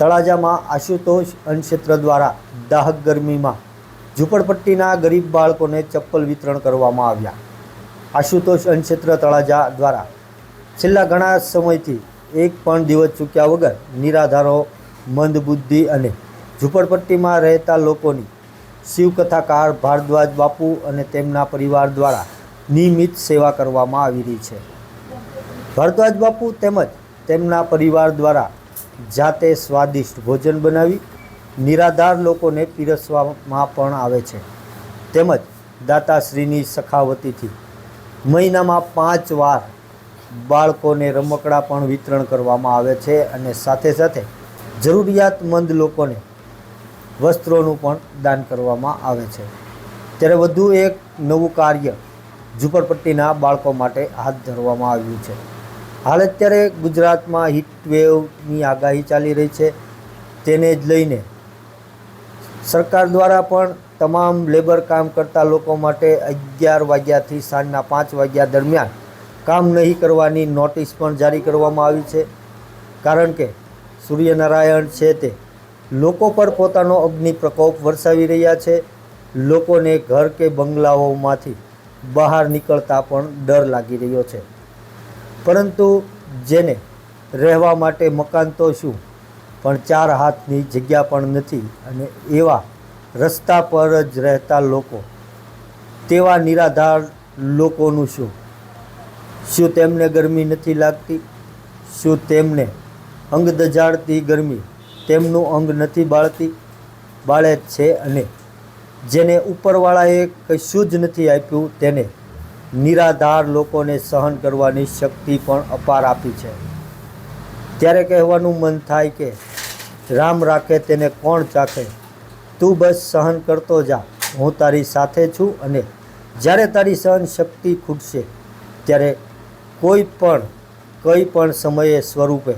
તળાજામાં આશુતોષ અન્નક્ષેત્ર દ્વારા દાહક ગરમીમાં ઝૂંપડપટ્ટીના ગરીબ બાળકોને ચપ્પલ વિતરણ કરવામાં આવ્યા. આશુતોષ અન્નક્ષેત્ર તળાજા દ્વારા છેલ્લા ઘણા સમયથી એક પણ દિવસ ચૂક્યા વગર નિરાધારો, મંદબુદ્ધિ અને ઝૂંપડપટ્ટીમાં રહેતા લોકોની શિવકથાકાર ભારદ્વાજ બાપુ અને તેમના પરિવાર દ્વારા નિયમિત સેવા કરવામાં આવી રહી છે. ભારદ્વાજ બાપુ તેમજ તેમના પરિવાર દ્વારા જાતે સ્વાદિષ્ટ ભોજન બનાવી નિરાધાર લોકોને પીરસવામાં પણ આવે છે. તેમજ દાતાશ્રીની સખાવતીથી મહિનામાં પાંચ વાર બાળકોને રમકડા પણ વિતરણ કરવામાં આવે છે અને સાથે સાથે જરૂરિયાતમંદ લોકોને વસ્ત્રોનું પણ દાન કરવામાં આવે છે. ત્યારે વધુ એક નવું કાર્ય ઝૂંપડપટ્ટીના બાળકો માટે હાથ ધરવામાં આવ્યું છે. હાલ અત્યારે ગુજરાતમાં હીટવેવની આગાહી ચાલી રહી છે, તેને જ લઈને. સરકાર દ્વારા પણ તમામ લેબર કામ કરતા લોકો માટે અગિયાર વાગ્યાથી સાંજના પાંચ વાગ્યા દરમિયાન કામ નહીં કરવાની નોટિસ પણ જારી કરવામાં આવી છે. કારણ કે સૂર્યનારાયણ છે તે લોકો પર પોતાનો અગ્નિ પ્રકોપ વરસાવી રહ્યા છે. લોકોને ઘર કે બંગલાઓમાંથી બહાર નીકળતા પણ ડર લાગી રહ્યો છે. પરંતુ જેને રહેવા માટે મકાન તો શું? પણ ચાર હાથની જગ્યા પણ નથી અને એવા રસ્તા પર જ રહેતા લોકો. તેવા નિરાધાર લોકોનું શું? શું તેમને ગરમી નથી લાગતી? શું તેમને અંગ દજાડતી ગરમી તેમનું અંગ નથી બાળતી? બાળે છે અને જેને ઉપરવાળાએ કશું જ નથી આપ્યું તેને નિરાધાર લોકોને સહન કરવાની શક્તિ પણ અપાર આપી છે. ત્યારે કહેવાનું મન થાય કે, રામ રાખે તેને કોણ ચાખે? તું બસ સહન કરતો જા. હું તારી સાથે છું અને જ્યારે તારી સહન શક્તિ ખૂટશે, ત્યારે કોઈ પણ, કંઈ પણ સમયે સ્વરૂપે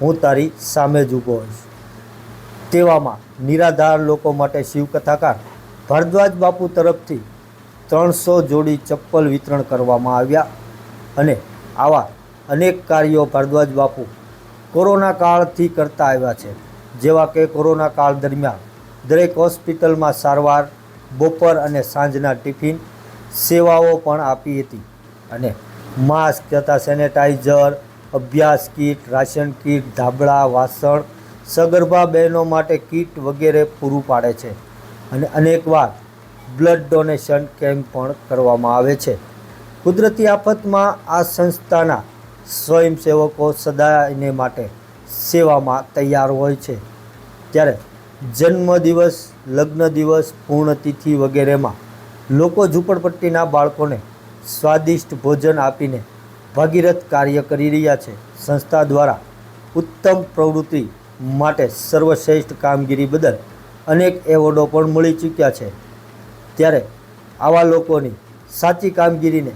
હું તારી સામે જ ઊભો હોઈશ. તેવામાં નિરાધાર લોકો માટે શિવકથાકાર ભારદ્વાજ બાપુ તરફથી ત્રણસો જોડી ચપ્પલ વિતરણ કરવામાં આવ્યા અને આવા અનેક કાર્યો ભારદ્વાજ બાપુ કોરોના કાળથી કરતા આવ્યા છે. જેવા કે કોરોના કાળ દરમિયાન દરેક હોસ્પિટલમાં સારવાર, બપોર અને સાંજના ટિફિન સેવાઓ પણ આપી હતી અને માસ્ક તથા સેનેટાઈઝર, અભ્યાસ કીટ, રાશન કીટ, ધાબળા, વાસણ, સગર્ભા બહેનો માટે કીટ વગેરે પૂરું પાડે છે અને અનેકવાર બ્લડ ડોનેશન કેમ્પ પણ કરવામાં આવે છે. કુદરતી આફતમાં આ સંસ્થાના સ્વયંસેવકો સદાયને માટે સેવામાં તૈયાર હોય છે. ત્યારે જન્મદિવસ લગ્ન દિવસ, પૂર્ણતિથિ વગેરેમાં લોકો ઝૂંપડપટ્ટીના બાળકોને સ્વાદિષ્ટ ભોજન આપીને ભાગીરથ કાર્ય કરી રહ્યા છે. સંસ્થા દ્વારા ઉત્તમ પ્રવૃત્તિ માટે સર્વશ્રેષ્ઠ કામગીરી બદલ અનેક એવોર્ડો પણ મળી ચૂક્યા છે. ત્યારે આવા લોકોની સાચી કામગીરીને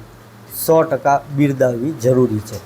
સો ટકા બિરદાવવી જરૂરી છે.